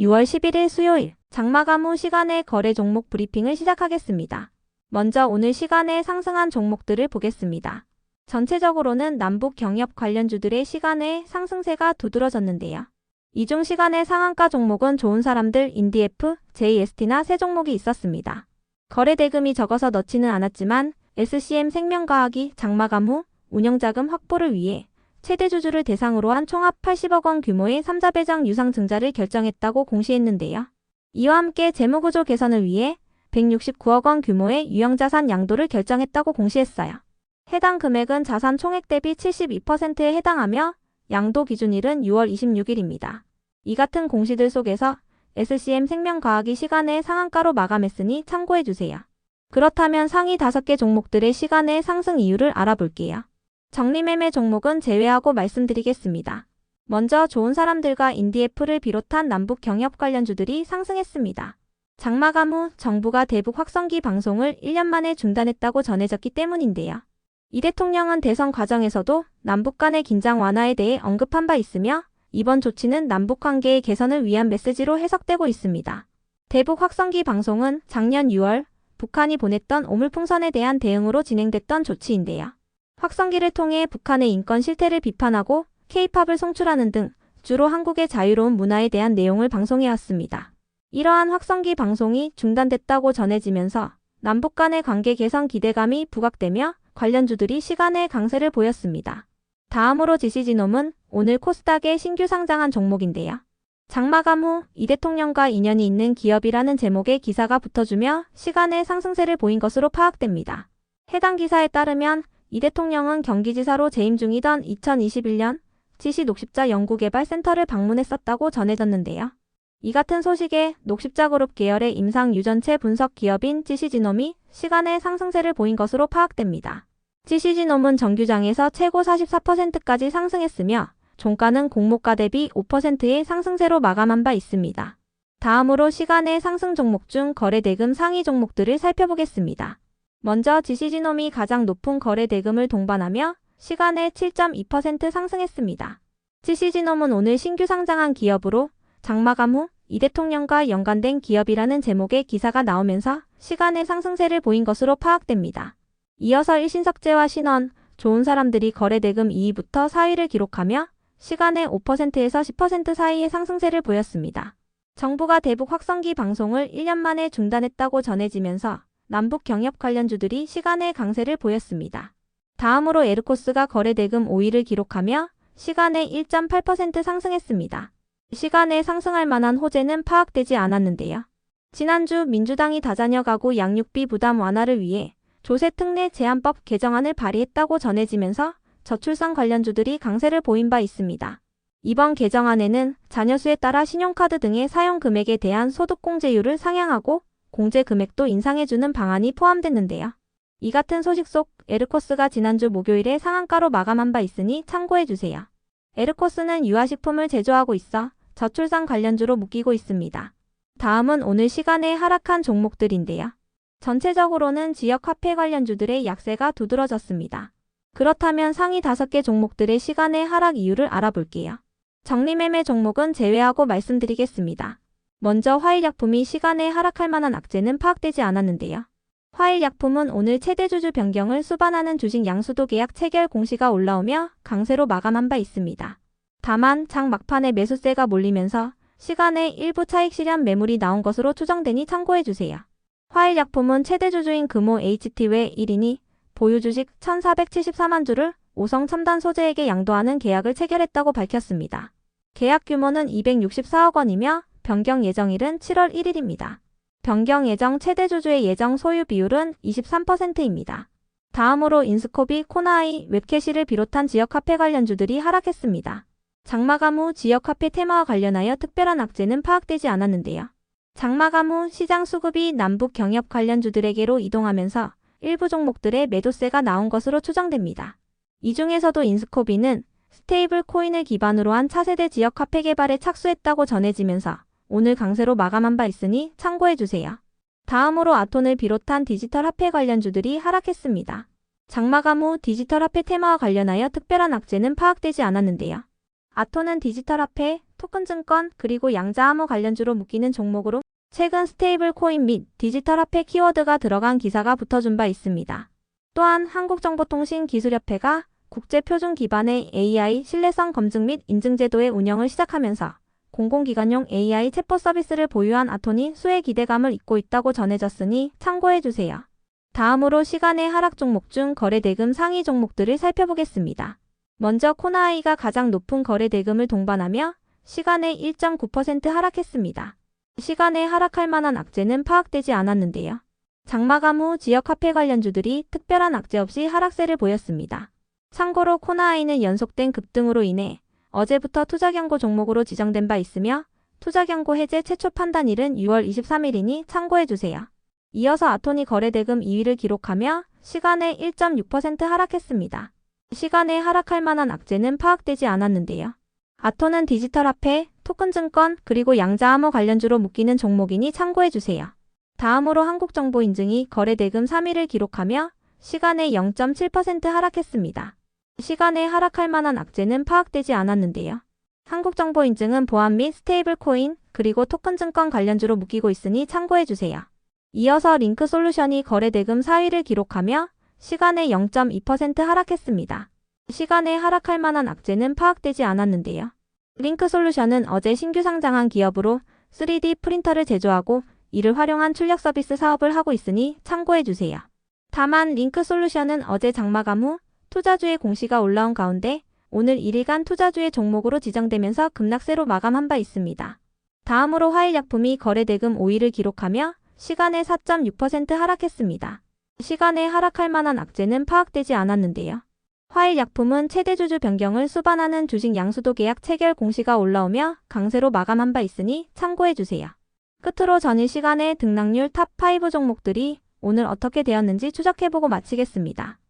6월 11일 수요일 장마감 후 시간의 거래 종목 브리핑을 시작하겠습니다. 먼저 오늘 시간에 상승한 종목들을 보겠습니다. 전체적으로는 남북 경협 관련주들의 시간의 상승세가 두드러졌는데요. 이중 시간의 상한가 종목은 좋은 사람들 인디F, JST나 세 종목이 있었습니다. 거래 대금이 적어서 넣지는 않았지만 SCM 생명과학이 장마감 후 운영자금 확보를 위해 최대 주주를 대상으로 한 총합 80억 원 규모의 3자 배당 유상 증자를 결정했다고 공시했는데요. 이와 함께 재무구조 개선을 위해 169억 원 규모의 유형자산 양도를 결정했다고 공시했어요. 해당 금액은 자산 총액 대비 72%에 해당하며 양도 기준일은 6월 26일입니다. 이 같은 공시들 속에서 SCM 생명과학이 시간의 상한가로 마감했으니 참고해주세요. 그렇다면 상위 5개 종목들의 시간의 상승 이유를 알아볼게요. 정리매매 종목은 제외하고 말씀드리겠습니다. 먼저 좋은 사람들과 인디애플을 비롯한 남북 경협 관련주들이 상승했습니다. 장마감 후 정부가 대북 확성기 방송을 1년 만에 중단했다고 전해졌기 때문인데요. 이 대통령은 대선 과정에서도 남북 간의 긴장 완화에 대해 언급한 바 있으며 이번 조치는 남북 관계의 개선을 위한 메시지로 해석되고 있습니다. 대북 확성기 방송은 작년 6월 북한이 보냈던 오물풍선에 대한 대응으로 진행됐던 조치인데요. 확성기를 통해 북한의 인권 실태를 비판하고 케이팝을 송출하는 등 주로 한국의 자유로운 문화에 대한 내용을 방송해왔습니다. 이러한 확성기 방송이 중단됐다고 전해지면서 남북 간의 관계 개선 기대감이 부각되며 관련주들이 시간의 강세를 보였습니다. 다음으로 지시지놈은 오늘 코스닥에 신규 상장한 종목인데요. 장마감 후 이 대통령과 인연이 있는 기업이라는 제목의 기사가 붙어주며 시간의 상승세를 보인 것으로 파악됩니다. 해당 기사에 따르면 이 대통령은 경기지사로 재임 중이던 2021년 지시 녹십자 연구개발센터를 방문했었다고 전해졌는데요. 이 같은 소식에 녹십자그룹 계열의 임상 유전체 분석 기업인 지시지놈이 시간의 상승세를 보인 것으로 파악됩니다. 지시지놈은 정규장에서 최고 44%까지 상승했으며 종가는 공모가 대비 5%의 상승세로 마감한 바 있습니다. 다음으로 시간의 상승 종목 중 거래 대금 상위 종목들을 살펴보겠습니다. 먼저 지시지놈이 가장 높은 거래 대금을 동반하며 시간에 7.2% 상승했습니다. 지시지놈은 오늘 신규 상장한 기업으로 장마감 후 이 대통령과 연관된 기업이라는 제목의 기사가 나오면서 시간의 상승세를 보인 것으로 파악됩니다. 이어서 일신석재와 신원, 좋은 사람들이 거래 대금 2위부터 4위를 기록하며 시간의 5%에서 10% 사이의 상승세를 보였습니다. 정부가 대북 확성기 방송을 1년 만에 중단했다고 전해지면서 남북 경협 관련주들이 시간의 강세를 보였습니다. 다음으로 에르코스가 거래 대금 5위를 기록하며 시간의 1.8% 상승했습니다. 시간에 상승할 만한 호재는 파악되지 않았는데요. 지난주 민주당이 다자녀 가구 양육비 부담 완화를 위해 조세 특례 제한법 개정안을 발의했다고 전해지면서 저출산 관련주들이 강세를 보인 바 있습니다. 이번 개정안에는 자녀 수에 따라 신용카드 등의 사용 금액에 대한 소득 공제율을 상향하고 공제 금액도 인상해주는 방안이 포함됐는데요. 이 같은 소식 속 에르코스가 지난주 목요일에 상한가로 마감한 바 있으니 참고해주세요. 에르코스는 유아식품을 제조하고 있어 저출산 관련주로 묶이고 있습니다. 다음은 오늘 시간에 하락한 종목들인데요. 전체적으로는 지역 화폐 관련주들의 약세가 두드러졌습니다. 그렇다면 상위 5개 종목들의 시간의 하락 이유를 알아볼게요. 정리매매 종목은 제외하고 말씀드리겠습니다. 먼저 화일약품이 시간에 하락할 만한 악재는 파악되지 않았는데요. 화일약품은 오늘 최대 주주 변경을 수반하는 주식 양수도 계약 체결 공시가 올라오며 강세로 마감한 바 있습니다. 다만 장 막판에 매수세가 몰리면서 시간에 일부 차익 실현 매물이 나온 것으로 추정되니 참고해주세요. 화일약품은 최대 주주인 금호 HT 외 1인이 보유 주식 1,474만 주를 오성 첨단 소재에게 양도하는 계약을 체결했다고 밝혔습니다. 계약 규모는 264억 원이며 변경 예정일은 7월 1일입니다. 변경 예정 최대 주주의 예정 소유 비율은 23%입니다. 다음으로 인스코비, 코나이, 웹캐시를 비롯한 지역 화폐 관련주들이 하락했습니다. 장마감 후 지역 화폐 테마와 관련하여 특별한 악재는 파악되지 않았는데요. 장마감 후 시장 수급이 남북 경협 관련주들에게로 이동하면서 일부 종목들의 매도세가 나온 것으로 추정됩니다. 이 중에서도 인스코비는 스테이블 코인을 기반으로 한 차세대 지역 화폐 개발에 착수했다고 전해지면서 오늘 강세로 마감한 바 있으니 참고해주세요. 다음으로 아톤을 비롯한 디지털 화폐 관련주들이 하락했습니다. 장마감 후 디지털 화폐 테마와 관련하여 특별한 악재는 파악되지 않았는데요. 아톤은 디지털 화폐, 토큰 증권, 그리고 양자암호 관련주로 묶이는 종목으로 최근 스테이블 코인 및 디지털 화폐 키워드가 들어간 기사가 붙어준 바 있습니다. 또한 한국정보통신기술협회가 국제 표준 기반의 AI 신뢰성 검증 및 인증 제도의 운영을 시작하면서 공공기관용 AI 챗봇 서비스를 보유한 아톤이 수의 기대감을 잇고 있다고 전해졌으니 참고해 주세요. 다음으로 시간의 하락 종목 중 거래 대금 상위 종목들을 살펴보겠습니다. 먼저 코나아이가 가장 높은 거래 대금을 동반하며 시간에 1.9% 하락했습니다. 시간에 하락할 만한 악재는 파악되지 않았는데요. 장마감 후 지역 화폐 관련주들이 특별한 악재 없이 하락세를 보였습니다. 참고로 코나아이는 연속된 급등으로 인해 어제부터 투자 경고 종목으로 지정된 바 있으며 투자 경고 해제 최초 판단일은 6월 23일이니 참고해 주세요. 이어서 아토니 거래 대금 2위를 기록하며 시간에 1.6% 하락했습니다. 시간에 하락할 만한 악재는 파악되지 않았는데요. 아토는 디지털 화폐, 토큰 증권, 그리고 양자암호 관련주로 묶이는 종목이니 참고해 주세요. 다음으로 한국정보인증이 거래 대금 3위를 기록하며 시간에 0.7% 하락했습니다. 시간에 하락할 만한 악재는 파악되지 않았는데요. 한국정보인증은 보안 및 스테이블 코인, 그리고 토큰 증권 관련주로 묶이고 있으니 참고해 주세요. 이어서 링크 솔루션이 거래 대금 4위를 기록하며 시간에 0.2% 하락했습니다. 시간에 하락할 만한 악재는 파악되지 않았는데요. 링크 솔루션은 어제 신규 상장한 기업으로 3D 프린터를 제조하고 이를 활용한 출력 서비스 사업을 하고 있으니 참고해 주세요. 다만 링크 솔루션은 어제 장마감 후 투자주의 공시가 올라온 가운데 오늘 1일간 투자주의 종목으로 지정되면서 급락세로 마감한 바 있습니다. 다음으로 화일약품이 거래 대금 5위를 기록하며 시간에 4.6% 하락했습니다. 시간에 하락할 만한 악재는 파악되지 않았는데요. 화일약품은 최대주주 변경을 수반하는 주식 양수도 계약 체결 공시가 올라오며 강세로 마감한 바 있으니 참고해 주세요. 끝으로 전일 시간에 등락률 탑5 종목들이 오늘 어떻게 되었는지 추적해보고 마치겠습니다.